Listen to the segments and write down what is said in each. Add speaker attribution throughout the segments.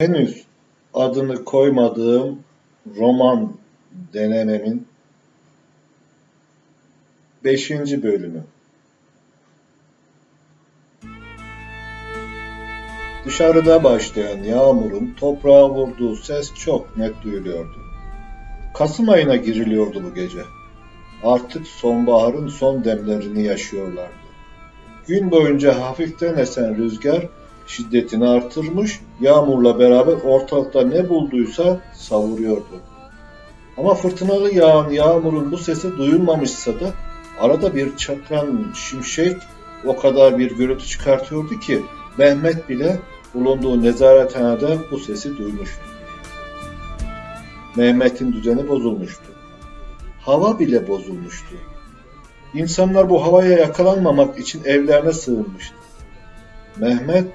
Speaker 1: Henüz adını koymadığım roman denememin beşinci bölümü. Dışarıda başlayan yağmurun toprağa vurduğu ses çok net duyuluyordu. Kasım ayına giriliyordu bu gece. Artık sonbaharın son demlerini yaşıyorlardı. Gün boyunca hafiften esen rüzgar şiddetini artırmış, yağmurla beraber ortalıkta ne bulduysa savuruyordu. Ama fırtınalı yağan yağmurun bu sesi duyulmamışsa da arada bir çakran şimşek o kadar bir gürültü çıkartıyordu ki Mehmet bile bulunduğu nezarethanede bu sesi duymuştu. Mehmet'in düzeni bozulmuştu. Hava bile bozulmuştu. İnsanlar bu havaya yakalanmamak için evlerine sığınmıştı. Mehmet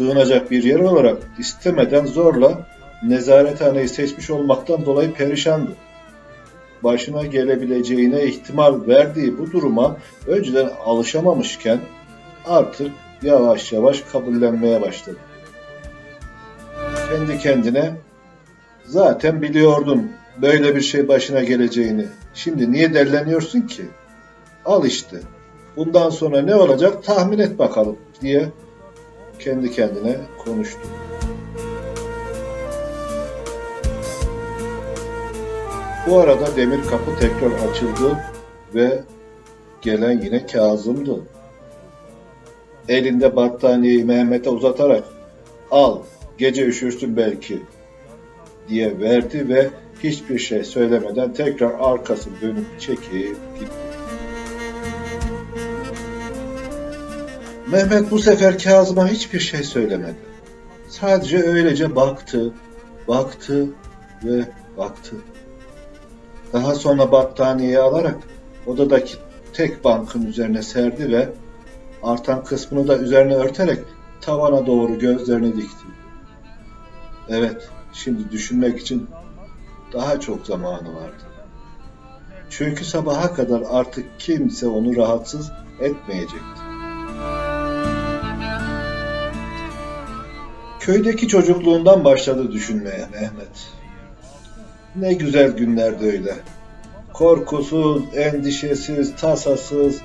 Speaker 1: sığınacak bir yer olarak istemeden zorla nezarethaneyi seçmiş olmaktan dolayı perişandı. Başına gelebileceğine ihtimal verdiği bu duruma önceden alışamamışken artık yavaş yavaş kabullenmeye başladı. Kendi kendine zaten biliyordun böyle bir şey başına geleceğini. Şimdi niye derleniyorsun ki? Al işte. Bundan sonra ne olacak tahmin et bakalım diye kendi kendine konuştu. Bu arada demir kapı tekrar açıldı ve gelen yine Kazım'dı. Elinde battaniyeyi Mehmet'e uzatarak al gece üşürsün belki diye verdi ve hiçbir şey söylemeden tekrar arkasını dönüp çekip gitti. Mehmet bu sefer Kazım'a hiçbir şey söylemedi. Sadece öylece baktı, baktı ve baktı. Daha sonra battaniyeyi alarak odadaki tek bankın üzerine serdi ve artan kısmını da üzerine örterek tavana doğru gözlerini dikti. Evet, şimdi düşünmek için daha çok zamanı vardı. Çünkü sabaha kadar artık kimse onu rahatsız etmeyecekti. Köydeki çocukluğundan başladı düşünmeye Mehmet. Ne güzel günlerdi öyle. Korkusuz, endişesiz, tasasız,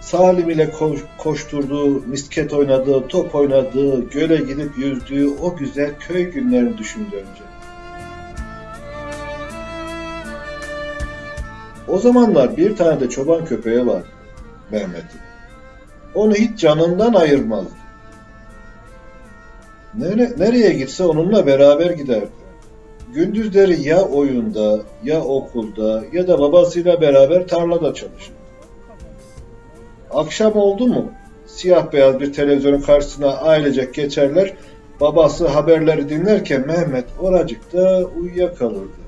Speaker 1: Salim ile koş, koşturduğu, misket oynadığı, top oynadığı, göle gidip yüzdüğü o güzel köy günlerini düşündü önce. O zamanlar bir tane de çoban köpeği var Mehmet'in. Onu hiç canından ayırmazdı. Nere, nereye gitse onunla beraber giderdi. Gündüzleri ya oyunda, ya okulda ya da babasıyla beraber tarlada çalışırdı. Akşam oldu mu siyah beyaz bir televizyonun karşısına ailecek geçerler. Babası haberleri dinlerken Mehmet oracıkta uyuyakalırdı.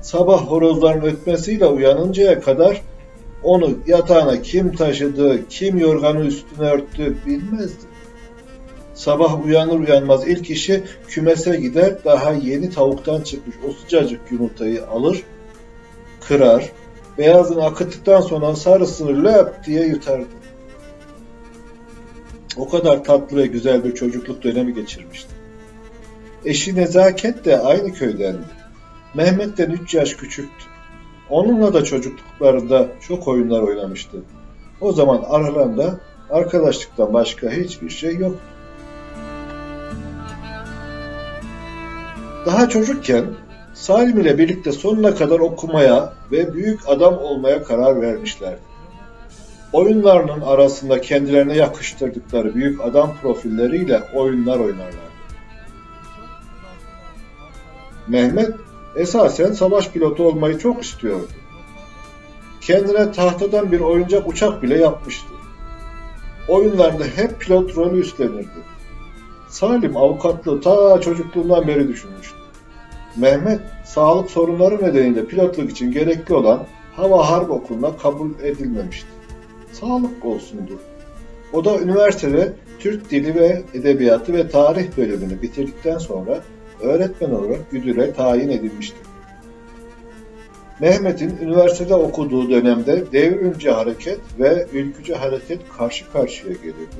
Speaker 1: Sabah horozların ötmesiyle uyanıncaya kadar onu yatağına kim taşıdı, kim yorganı üstüne örttü bilmezdi. Sabah uyanır uyanmaz ilk işi kümese gider, daha yeni tavuktan çıkmış o sıcacık yumurtayı alır, kırar, beyazını akıttıktan sonra sarısını löp diye yutardı. O kadar tatlı ve güzel bir çocukluk dönemi geçirmişti. Eşi Nezaket de aynı köydendi. Mehmet'ten 3 yaş küçüktü. Onunla da çocukluklarında çok oyunlar oynamıştı. O zaman aralarında arkadaşlıktan başka hiçbir şey yoktu. Daha çocukken Salim ile birlikte sonuna kadar okumaya ve büyük adam olmaya karar vermişlerdi. Oyunlarının arasında kendilerine yakıştırdıkları büyük adam profilleriyle oyunlar oynarlardı. Mehmet esasen savaş pilotu olmayı çok istiyordu. Kendine tahtadan bir oyuncak uçak bile yapmıştı. Oyunlarda hep pilot rolü üstlenirdi. Salim avukatlığı ta çocukluğundan beri düşünmüştü. Mehmet sağlık sorunları nedeniyle pilotluk için gerekli olan hava harp okuluna kabul edilmemişti. Sağlık olsundu. O da üniversitede Türk Dili ve Edebiyatı ve Tarih bölümünü bitirdikten sonra öğretmen olarak Güdül'e tayin edilmişti. Mehmet'in üniversitede okuduğu dönemde devrimci hareket ve ülkücü hareket karşı karşıya gelirdi.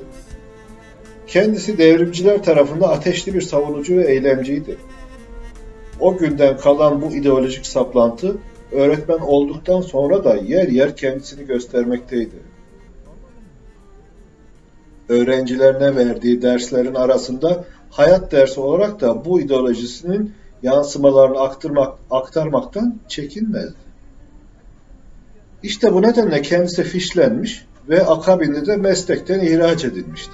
Speaker 1: Kendisi devrimciler tarafında ateşli bir savunucu ve eylemciydi. O günden kalan bu ideolojik saplantı öğretmen olduktan sonra da yer yer kendisini göstermekteydi. Öğrencilerine verdiği derslerin arasında hayat dersi olarak da bu ideolojisinin yansımalarını aktarmak, aktarmaktan çekinmezdi. İşte bu nedenle kendisi fişlenmiş ve akabinde de meslekten ihraç edilmişti.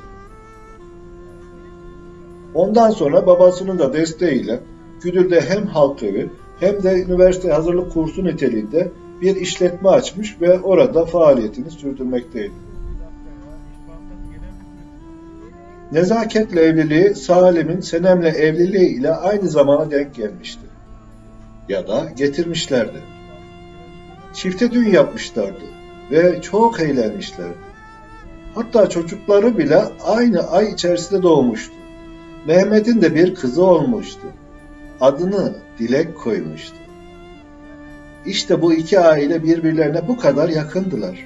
Speaker 1: Ondan sonra babasının da desteğiyle Güdül'de hem halk evi hem de üniversite hazırlık kursu niteliğinde bir işletme açmış ve orada faaliyetini sürdürmekteydi. Nezaketle evliliği Salim'in Senem'le evliliği ile aynı zamana denk gelmişti. Ya da getirmişlerdi. Çifte düğün yapmışlardı ve çok eğlenmişlerdi. Hatta çocukları bile aynı ay içerisinde doğmuştu. Mehmet'in de bir kızı olmuştu. Adını Dilek koymuştu. İşte bu iki aile birbirlerine bu kadar yakındılar.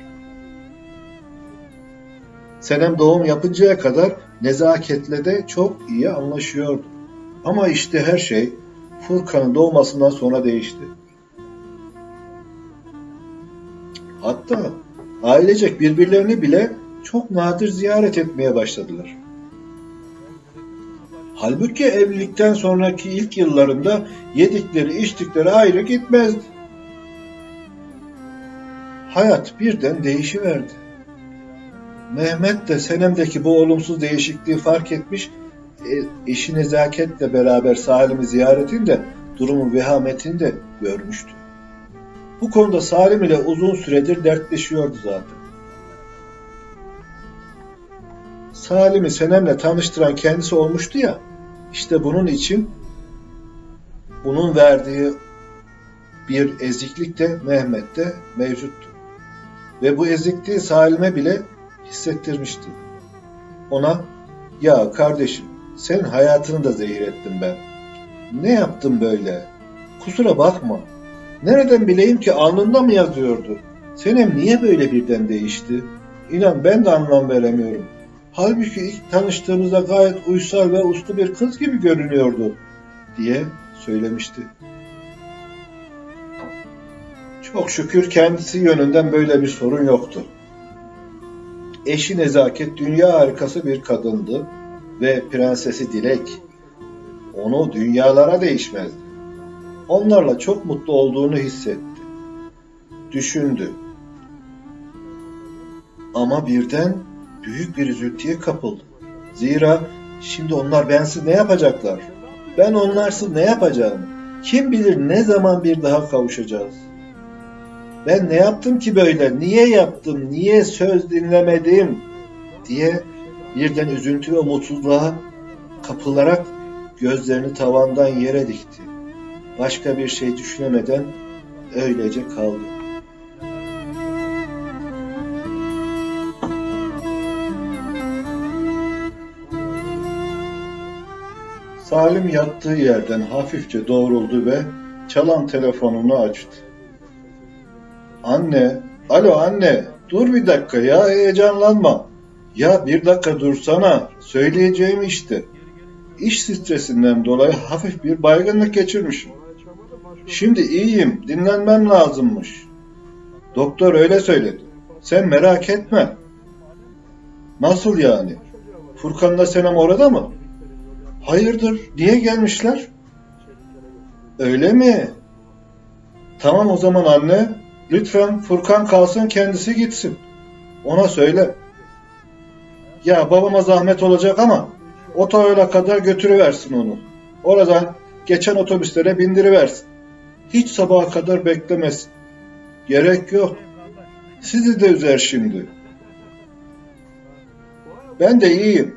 Speaker 1: Senem doğum yapıncaya kadar nezaketle de çok iyi anlaşıyordu. Ama işte her şey Furkan'ın doğmasından sonra değişti. Hatta ailecek birbirlerini bile çok nadir ziyaret etmeye başladılar. Halbuki evlilikten sonraki ilk yıllarında yedikleri içtikleri ayrı gitmezdi. Hayat birden değişiverdi. Mehmet de Senem'deki bu olumsuz değişikliği fark etmiş, e, eşi nezaketle beraber Salim'i ziyaretinde durumun vehametini de görmüştü. Bu konuda Salim ile uzun süredir dertleşiyordu zaten. Salim'i Senem'le tanıştıran kendisi olmuştu ya, işte bunun için bunun verdiği bir eziklik de Mehmet'te mevcuttu. Ve bu ezikliği Salim'e bile hissettirmişti. Ona, ya kardeşim senin hayatını da zehir ettim ben. Ne yaptım böyle? Kusura bakma. Nereden bileyim ki alnında mı yazıyordu? Senem niye böyle birden değişti? İnan ben de anlam veremiyorum. Halbuki ilk tanıştığımızda gayet uysal ve uslu bir kız gibi görünüyordu diye söylemişti. Çok şükür kendisi yönünden böyle bir sorun yoktu. Eşi Nezaket dünya harikası bir kadındı ve prensesi Dilek onu dünyalara değişmezdi. Onlarla çok mutlu olduğunu hissetti. Düşündü. Ama birden büyük bir üzüntüye kapıldı. Zira şimdi onlar bensiz ne yapacaklar? Ben onlarsız ne yapacağım? Kim bilir ne zaman bir daha kavuşacağız? Ben ne yaptım ki böyle? Niye yaptım? Niye söz dinlemedim? diye birden üzüntü ve mutsuzluğa kapılarak gözlerini tavandan yere dikti. Başka bir şey düşünemeden öylece kaldı. Salim yattığı yerden hafifçe doğruldu ve çalan telefonunu açtı. Anne, alo anne, dur bir dakika ya heyecanlanma. Ya bir dakika dursana, söyleyeceğim işte. İş stresinden dolayı hafif bir baygınlık geçirmişim. Şimdi iyiyim, dinlenmem lazımmış. Doktor öyle söyledi. Sen merak etme. Nasıl yani? Furkan'la Senem orada mı? Hayırdır, niye gelmişler? Öyle mi? Tamam o zaman anne, lütfen Furkan kalsın kendisi gitsin. Ona söyle. Ya babama zahmet olacak ama otoyola kadar götürüversin onu. Oradan geçen otobüslere bindiriversin. Hiç sabaha kadar beklemesin. Gerek yok. Sizi de üzer şimdi. Ben de iyiyim.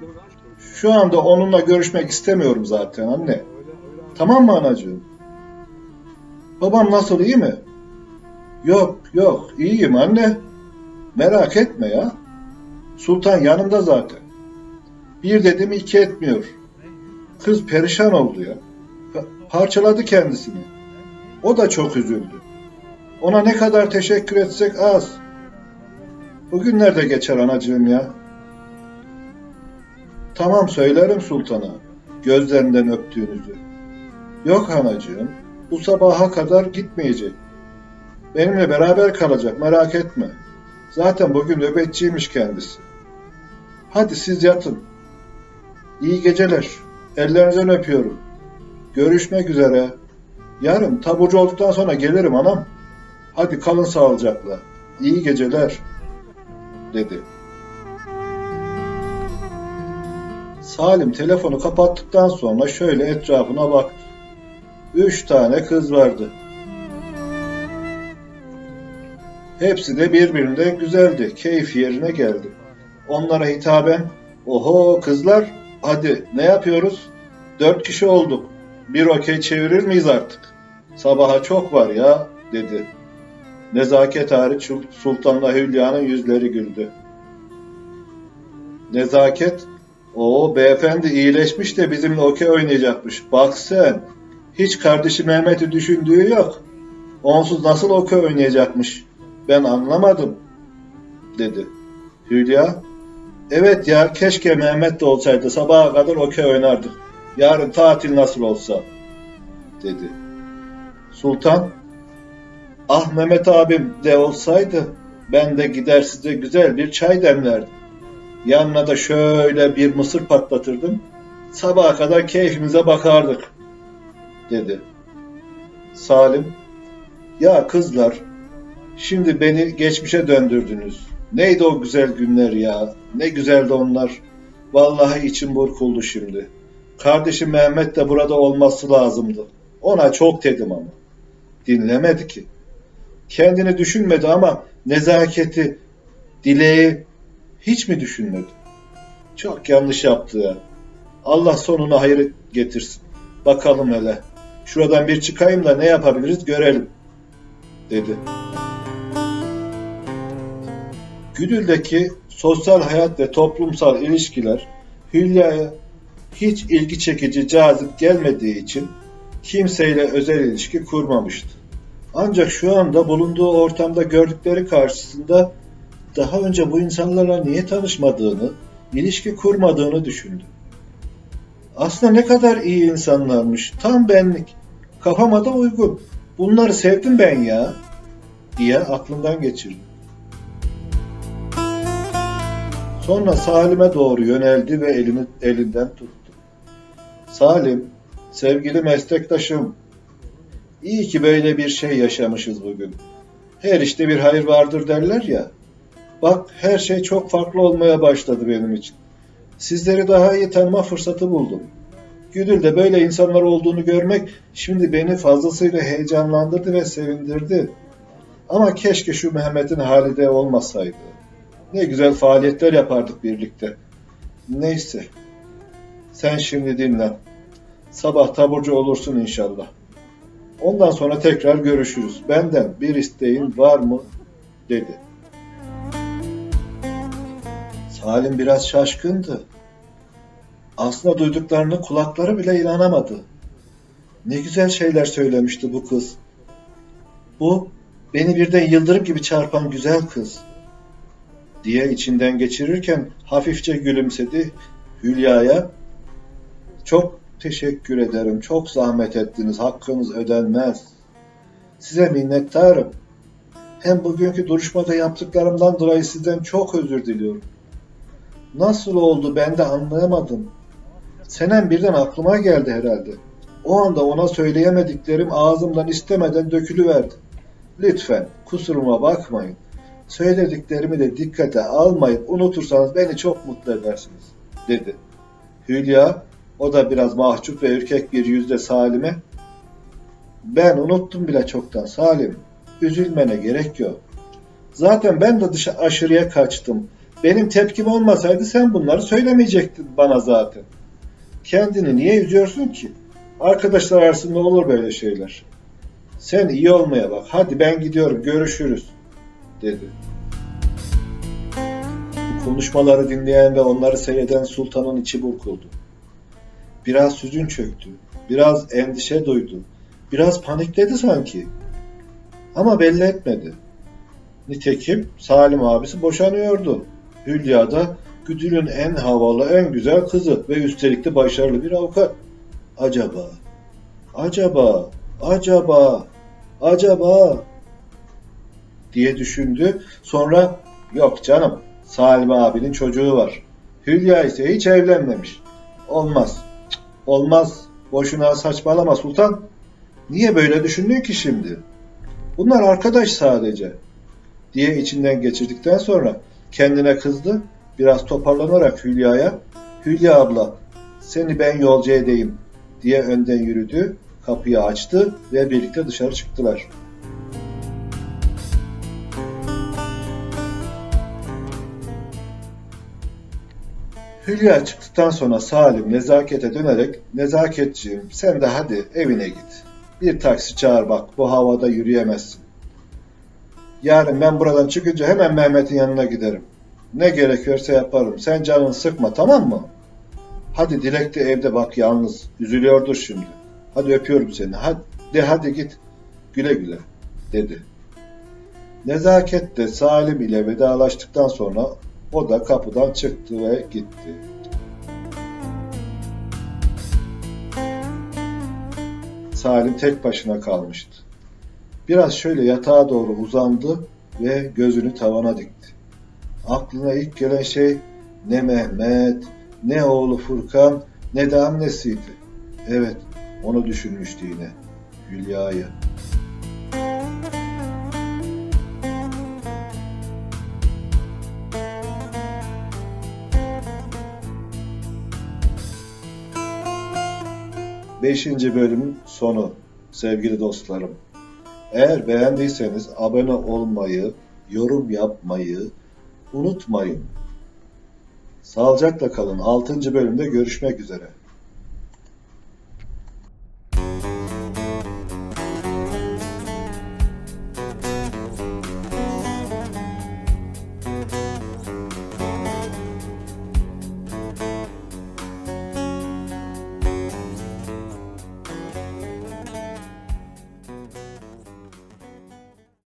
Speaker 1: Şu anda onunla görüşmek istemiyorum zaten anne. Tamam mı anacığım? Babam nasıl iyi mi? Yok yok iyiyim anne. Merak etme ya. Sultan yanımda zaten. Bir dedim iki etmiyor. Kız perişan oldu ya. Pa- Parçaladı kendisini. O da çok üzüldü. Ona ne kadar teşekkür etsek az. Bugünler de geçer anacığım ya. Tamam söylerim sultana, gözlerinden öptüğünüzü. Yok anacığım, bu sabaha kadar gitmeyecek. Benimle beraber kalacak, merak etme. Zaten bugün nöbetçiymiş kendisi. Hadi siz yatın. İyi geceler. Ellerinizden öpüyorum. Görüşmek üzere. Yarın taburcu olduktan sonra gelirim anam. Hadi kalın sağlıcakla. İyi geceler, dedi. Salim telefonu kapattıktan sonra şöyle etrafına baktı. Üç tane kız vardı. Hepsi de birbirinden güzeldi. Keyif yerine geldi. Onlara hitaben, oho kızlar hadi ne yapıyoruz? Dört kişi olduk. Bir okey çevirir miyiz artık? Sabaha çok var ya dedi. Nezaket hariç Sultan'la Hülya'nın yüzleri güldü. Nezaket, o beyefendi iyileşmiş de bizimle okey oynayacakmış. Bak sen, hiç kardeşi Mehmet'i düşündüğü yok. Onsuz nasıl okey oynayacakmış? Ben anlamadım, dedi. Hülya, evet ya keşke Mehmet de olsaydı sabaha kadar okey oynardık. Yarın tatil nasıl olsa, dedi. Sultan, ah Mehmet abim de olsaydı ben de gider size güzel bir çay demlerdim. Yanına da şöyle bir mısır patlatırdım. Sabaha kadar keyfimize bakardık, dedi. Salim, ya kızlar, şimdi beni geçmişe döndürdünüz. Neydi o güzel günler ya? Ne güzeldi onlar. Vallahi içim burkuldu şimdi. Kardeşim Mehmet de burada olması lazımdı. Ona çok dedim ama. Dinlemedi ki. Kendini düşünmedi ama nezaketi, dileği hiç mi düşünmedi? Çok yanlış yaptı ya. Allah sonuna hayır getirsin. Bakalım hele. Şuradan bir çıkayım da ne yapabiliriz görelim, dedi. Güdül'deki sosyal hayat ve toplumsal ilişkiler Hülya'ya hiç ilgi çekici, cazip gelmediği için kimseyle özel ilişki kurmamıştı. Ancak şu anda bulunduğu ortamda gördükleri karşısında daha önce bu insanlarla niye tanışmadığını, ilişki kurmadığını düşündü. Aslında ne kadar iyi insanlarmış, tam benlik, kafama da uygun. Bunları sevdim ben ya, diye aklından geçirdi. Sonra Salim'e doğru yöneldi ve elini elinden tuttu. Salim, sevgili meslektaşım, iyi ki böyle bir şey yaşamışız bugün. Her işte bir hayır vardır derler ya. Bak her şey çok farklı olmaya başladı benim için. Sizleri daha iyi tanıma fırsatı buldum. Güdül'de böyle insanlar olduğunu görmek şimdi beni fazlasıyla heyecanlandırdı ve sevindirdi. Ama keşke şu Mehmet'in hali de olmasaydı. Ne güzel faaliyetler yapardık birlikte. Neyse. Sen şimdi dinlen. Sabah taburcu olursun inşallah. Ondan sonra tekrar görüşürüz. Benden bir isteğin var mı? dedi. Salim biraz şaşkındı. Aslında duyduklarını kulakları bile inanamadı. Ne güzel şeyler söylemişti bu kız. Bu beni birden yıldırım gibi çarpan güzel kız diye içinden geçirirken hafifçe gülümsedi Hülya'ya. Çok teşekkür ederim. Çok zahmet ettiniz. Hakkınız ödenmez. Size minnettarım. Hem bugünkü duruşmada yaptıklarımdan dolayı sizden çok özür diliyorum. Nasıl oldu ben de anlayamadım. Senem birden aklıma geldi herhalde. O anda ona söyleyemediklerim ağzımdan istemeden dökülüverdi. Lütfen kusuruma bakmayın. Söylediklerimi de dikkate almayıp unutursanız beni çok mutlu edersiniz, dedi. Hülya, o da biraz mahcup ve ürkek bir yüzle Salim'e, ben unuttum bile çoktan Salim, üzülmene gerek yok. Zaten ben de dışa aşırıya kaçtım. Benim tepkim olmasaydı sen bunları söylemeyecektin bana zaten. Kendini niye üzüyorsun ki? Arkadaşlar arasında olur böyle şeyler. Sen iyi olmaya bak. Hadi ben gidiyorum. Görüşürüz." dedi. Bu konuşmaları dinleyen ve onları seyreden sultanın içi burkuldu. Biraz hüzün çöktü. Biraz endişe duydu. Biraz panikledi sanki. Ama belli etmedi. Nitekim Salim abisi boşanıyordu. Hülya da Güdül'ün en havalı, en güzel kızı ve üstelik de başarılı bir avukat. Acaba, acaba, acaba, acaba diye düşündü. Sonra yok canım Salim abinin çocuğu var. Hülya ise hiç evlenmemiş. Olmaz. Olmaz. Boşuna saçmalama sultan. Niye böyle düşündün ki şimdi? Bunlar arkadaş sadece. Diye içinden geçirdikten sonra kendine kızdı. Biraz toparlanarak Hülya'ya Hülya abla seni ben yolcu edeyim diye önden yürüdü. Kapıyı açtı ve birlikte dışarı çıktılar. Hülya çıktıktan sonra Salim nezakete dönerek nezaketçiğim sen de hadi evine git. Bir taksi çağır bak bu havada yürüyemezsin. Yarın ben buradan çıkınca hemen Mehmet'in yanına giderim. Ne gerekiyorsa yaparım. Sen canını sıkma tamam mı? Hadi Dilek de evde bak yalnız. Üzülüyordur şimdi. Hadi öpüyorum seni. Hadi de hadi git. Güle güle dedi. Nezaket de Salim ile vedalaştıktan sonra o da kapıdan çıktı ve gitti. Salim tek başına kalmıştı. Biraz şöyle yatağa doğru uzandı ve gözünü tavana dikti. Aklına ilk gelen şey ne Mehmet, ne oğlu Furkan, ne de annesiydi. Evet, onu düşünmüştü yine. Hülya'yı. Beşinci bölümün sonu sevgili dostlarım. Eğer beğendiyseniz abone olmayı, yorum yapmayı unutmayın. Sağlıcakla kalın. 6. bölümde görüşmek üzere.